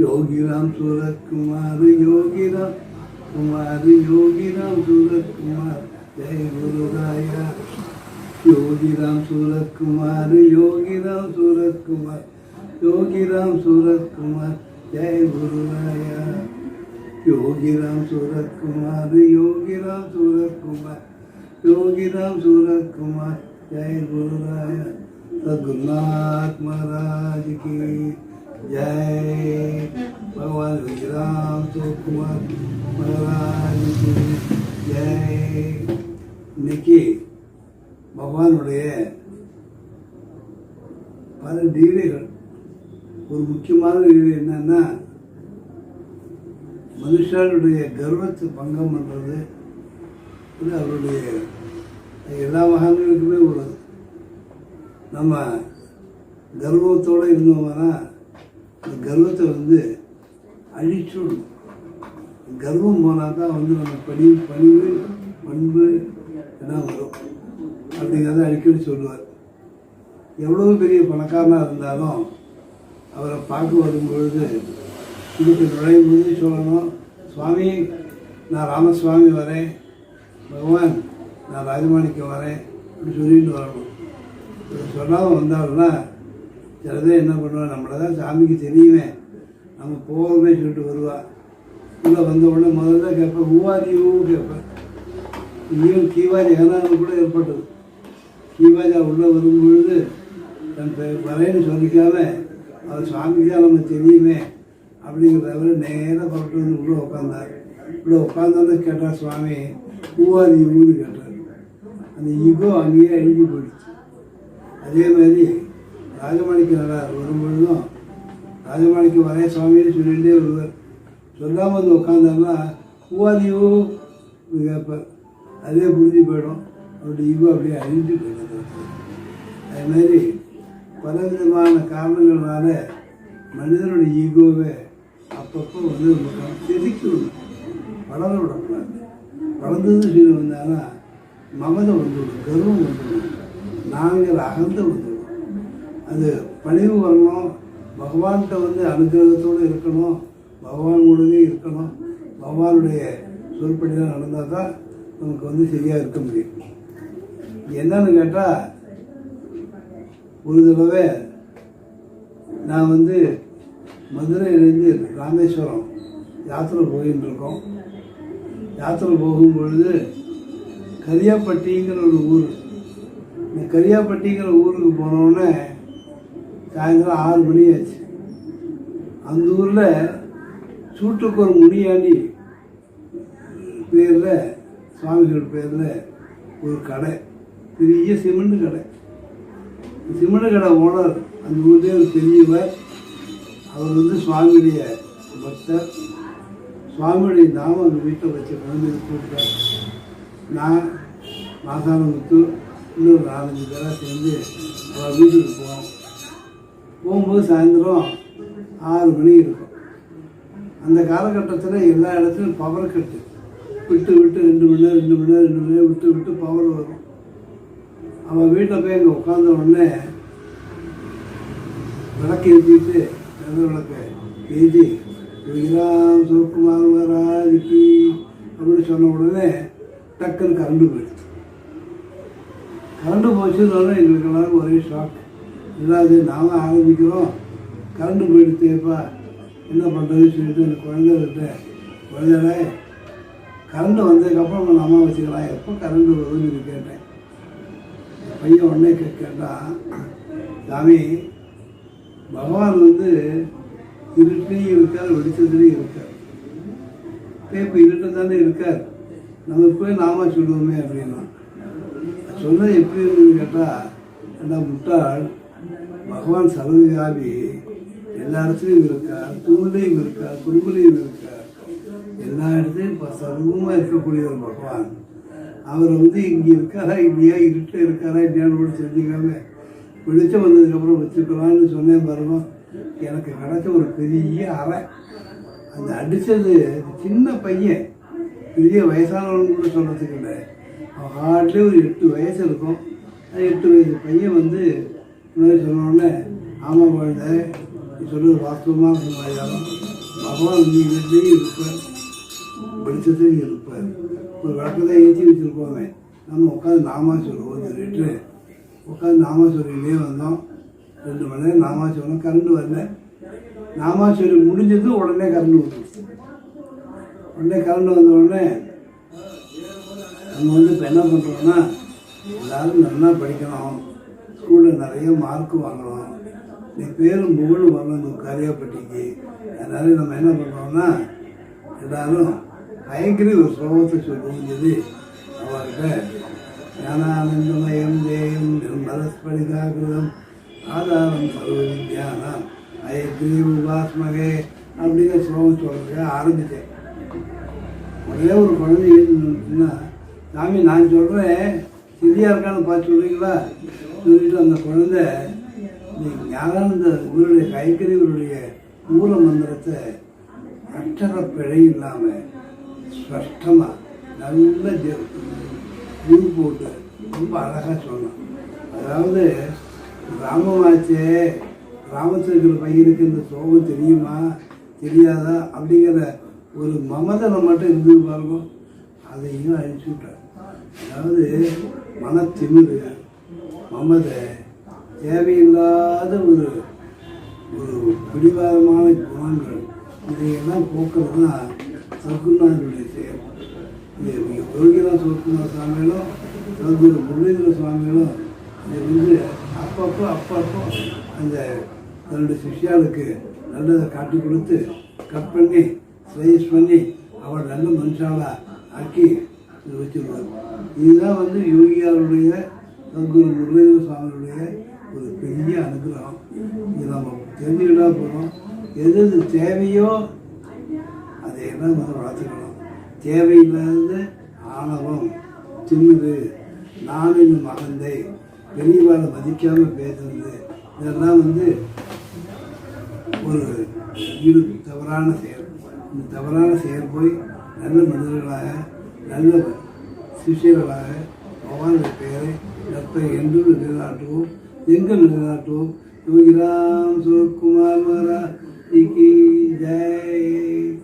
योगी राम सूरत कुमार योगी राम कुमार योगी राम सूरत कुमार जय गुरु राया। योगी राम सूरत कुमार योगी राम सूरत कुमार योगी राम सूरत कुमार जय गुरु राया। योगी राम सूरत कुमार योगी राम सूरत कुमार योगी राम सूरत कुमार जय गुरु राया। रघुनाथ महाराज की जय भगवान विजयराम सूरत कुमार महाराज की जय இன்னைக்கு பகவானுடைய பல லீலைகள் ஒரு முக்கியமான லீலை என்னன்னா மனுஷனுடைய கர்வத்தை பங்கம் பண்ணுறது இது அவருடைய எல்லா மகான்களுக்குமே உள்ளது நம்ம கர்வத்தோடு இருந்தோம்னா அந்த கர்வத்தை வந்து அழிச்சுடணும் கர்வம் போனால் தான் வந்து நம்ம பணி பணிவு பண்பு எல்லாம் வரும். அப்படிங்கிறத அடிக்கடி சொல்லுவார். எவ்வளோ பெரிய பணக்காரனாக இருந்தாலும் அவரை பார்க்க வரும்பொழுது இதுக்கு நுழையும் போது சொல்லணும் சுவாமி நான் ராமசுவாமி வரேன். பகவான் நான் ராஜமாணிக்கம் வரேன். அப்படின்னு சொல்லிட்டு வரணும். இப்படி சொல்லாமல் வந்தாலும்னா சில பேர் என்ன பண்ணுவாள் நம்மளை தான் சாமிக்கு தெரியுமே. நம்ம போகிறோமே சொல்லிட்டு வருவா. உள்ளே வந்த உடனே முதல்ல கேட்பேன் ஊவாரியூ கேட்பேன் இங்கேயும் கீவாரி ஏதாவது கூட ஏற்பட்டது. கீவாரியா உள்ளே வரும்பொழுது தன் பெ- சொல்லிக்காம அவர் சாமிக்கு தான் தெரியுமே அப்படிங்கிறத நேராக புறப்பட்டு வந்து உள்ளே உட்காந்தார் உள்ளே உட்காந்தோன்னு கேட்டார் சுவாமி ஊவாரி ஊன்னு கேட்டார். அந்த ஈகோ அங்கேயே அழுகி போயிடுச்சு. அதே மாதிரி ராஜமாணிக்க நடார் வரும்பொழுதும் ராஜமாணிக்க வரே சுவாமின்னு சொல்லிகிட்டே வருவார். சொல்லாமல் வந்து உட்காந்தாருன்னா ஊவாதியோ கேட்பார் அதே புரிஞ்சு போயிடும். அவருடைய ஈகோ அப்படியே அழிஞ்சு போயிடும். அது மாதிரி பல விதமான காரணங்களால மனிதனுடைய ஈகோவை அப்பப்போ வந்து நம்ம செதுக்கணும் வளர விடக்கூடாது. வளர்ந்ததுன்னு சொல்லி வந்தாங்கன்னா மமதை வந்துவிடும் கர்வம் வந்துவிடும் நாங்கள் அகந்த வந்து அது பணிவு வரணும். பகவான்கிட்ட வந்து அனுகிரகத்தோடு இருக்கணும். பகவானோடவே இருக்கணும். பகவானுடைய சொற்படிலாம் நடந்தால் தான் நமக்கு வந்து சரியாக இருக்க முடியும். என்னன்னு கேட்டால் ஒரு தடவை நான் வந்து மதுரையிலேருந்து ராமேஸ்வரம் யாத்திரை போயின்னு இருக்கோம் யாத்திரை போகும் பொழுது கரியாப்பட்டிங்கிற ஒரு ஊர். இந்த கரியாப்பட்டிங்கிற ஊருக்கு போனோடனே சாயந்தரம் ஆறு மணி ஆச்சு. அந்த ஊரில் சூட்டுக்கு ஒரு முனியாண்டி பேரில் சுவாமிகள் பேரில் ஒரு கடை பெரிய சிமெண்ட் கடை. சிமெண்ட் கடை ஓனர் அந்த ஊர்லேயே ஒரு பெரியவர். அவர் வந்து சுவாமியுடைய பக்தர். சுவாமியுடைய நாமம் அந்த வீட்டில் வச்ச குழந்தைங்க கூப்பிட்டார் நான் மாசானமுத்து இன்னொரு நாலஞ்சு பேராக சேர்ந்து அவர் வீட்டுக்கு போவோம். போகும்போது சாயந்தரம் ஆறு மணி இருக்கும். அந்த காலகட்டத்தில் எல்லா இடத்துலையும் பவர் கட்டு விட்டு விட்டு ரெண்டு மணி நேரம் ரெண்டு மணி நேரம் ரெண்டு மணி நேரம் விட்டு விட்டு பவர் வரும். அவன் வீட்டில் போய் அங்கே உட்காந்த உடனே விளக்கு ஏற்றிட்டு நல்ல விளக்கு ஏற்றி விகிராம் சிவகுமார் மகாராஜிக்கு அப்படின்னு சொன்ன உடனே டக்குன்னு கரண்டு போயிடுச்சு. கரண்டு போச்சுன்னு எங்களுக்கு எல்லாரும் ஒரே ஷாக் இல்லாது நாம ஆரம்பிக்கிறோம். கரண்டு போயிடுச்சேப்பா என்ன பண்ணுறதுன்னு சொல்லிட்டு அந்த குழந்தைகிட்ட குழந்தைகளே கரண்ட் வந்ததுக்கப்புறம் நம்ம அம்மா வச்சுக்கலாம். எப்போ கரண்ட் வருதுன்னு கேட்டேன். பையன் உடனே கே- கேட்டான் சாமி பகவான் வந்து இருட்டிலையும் இருக்கார் வெளிச்சத்துலேயும் இருக்கார். இப்போ இருட்டு தானே இருக்கார். நம்ம போய் நாம சொல்லுவோமே அப்படின்னா. சொன்னது எப்படி இருக்குன்னு கேட்டால் என்ன முட்டாள் பகவான் சர்வவியாபி. எல்லா இடத்துலையும் இருக்கார் தூண்லையும் இருக்கார் குறும்புலையும் இருக்கார். எல்லா இடத்துலையும் இப்போ சர்வமாக இருக்கக்கூடிய ஒரு பகவான். அவர் வந்து இங்கே இருக்காரா இல்லையா இருட்டில் இருக்காரா இல்லையான்னு கூட தெரிஞ்சுக்காம வெளிச்சம் வந்ததுக்கப்புறம் வச்சுக்கலாம்னு சொன்னேன் பாருங்க எனக்கு கிடைச்ச ஒரு பெரிய அறை. அந்த அடித்தது சின்ன பையன் பெரிய வயசானவங்க கூட சொல்கிறதுக்கு இல்லை. அவன் ஹார்ட்லேயே ஒரு எட்டு வயசு இருக்கும். அந்த எட்டு வயசு பையன் வந்து இந்த சொன்னோடனே ஆமாம் குழந்தை நீ சொல்றது வாஸ்தவமாக சொன்னாலும் பகவான் வந்து வீட்லேயும் இருப்பார். வெளிச்சத்தையும் இருப்பார். ஒரு விளக்கத்தை ஏற்றி வச்சுருப்போமே. நம்ம உட்காந்து நாமா சொல்லுவோம் சொல்லிட்டு உட்காந்து நாமா வந்தோம். ரெண்டு மணி நேரம் நாமா சொல்லணும் கரண்ட் வரல. நாமா சொல்லி முடிஞ்சது உடனே கரண்ட் வந்துருச்சு உடனே கரண்ட் வந்த உடனே நம்ம வந்து இப்போ என்ன பண்ணுறோம்னா எல்லாரும் நல்லா படிக்கணும். ஸ்கூலில் நிறைய மார்க் வாங்கணும் நீ பேரும் புகழும் வரணும் இந்த கரியாப்பட்டிக்கு. அதனால நம்ம என்ன பண்ணுறோம்னா எல்லாரும் பயங்கர ஒரு ஸ்லோகத்தை சொல்லி சொல்லி அவர்கிட்ட. ஞானானந்தமயம் தேயம் நிர்மலஸ்படிகாகிருதம் ஆதாரம் சர்வ வித்யானம் அயக்ரி உபாஸ்மகே அப்படிங்கிற ஸ்லோகம் சொல்கிறதுக்கு ஆரம்பித்தேன் ஒரே ஒரு குழந்தை எழுந்துச்சுன்னா சாமி நான் சொல்கிறேன் சரியா இருக்கான்னு பார்த்து சொல்றீங்களா சொல்லிட்டு அந்த குழந்தை ஞானானந்த இவருடைய கைக்கறி இவருடைய மூல மந்திரத்தை அச்சர பிழை இல்லாமல் ஸ்பஷ்டமாக நல்ல குரு போட்டு ரொம்ப அழகாக சொன்னான். அதாவது ராமமாச்சே ராமத்தில் இருக்கிற பையனுக்கு இந்த சோகம் தெரியுமா தெரியாதா? அப்படிங்கிற ஒரு மமதனை மட்டும் இருந்து பாருங்க. அதையும் அழிச்சு விட்டார். அதாவது மனத்திமிரு மமதை தேவையில்லாத ஒரு ஒரு பிடிவாதமான குணங்கள் இதையெல்லாம் போக்குறது தான் சர்க்குநாதனுடைய செயல். இது யோகிராஜ் சர்க்குநாத சுவாமிகளும் சர்க்குரு முரளீதர சுவாமிகளும் இது வந்து அப்பப்போ அப்பப்போ அந்த தன்னுடைய சிஷியாளுக்கு நல்லதை காட்டி கொடுத்து கட் பண்ணி ஸ்லைஸ் பண்ணி அவள் நல்ல மனுஷாலா ஆக்கி வச்சிருவார் இதுதான் வந்து யோகியாருடைய சத்குரு முரளீதர சுவாமியுடைய ஒரு பெரிய அனுகிரகம். இது நம்ம தெரிஞ்சுக்கிட்டா போகிறோம் எது எது தேவையோ என்ன வந்து வளர்த்துக்கணும் தேவையில்லாத ஆணவம் திமிரு நானின் மகந்தை பெரியவாளை மதிக்காமல் பேசுறது. இதெல்லாம் வந்து ஒரு இது தவறான செயல். இந்த தவறான செயல் போய் நல்ல மனிதர்களாக நல்லவர். சிஷியர்களாக பகவானுடைய பெயரை நற்பை என்று நிலைநாட்டுவோம் எங்கள் நிலைநாட்டுவோம். யோகிராம் சுரத்குமார் மகாராஜ் ஜெய்.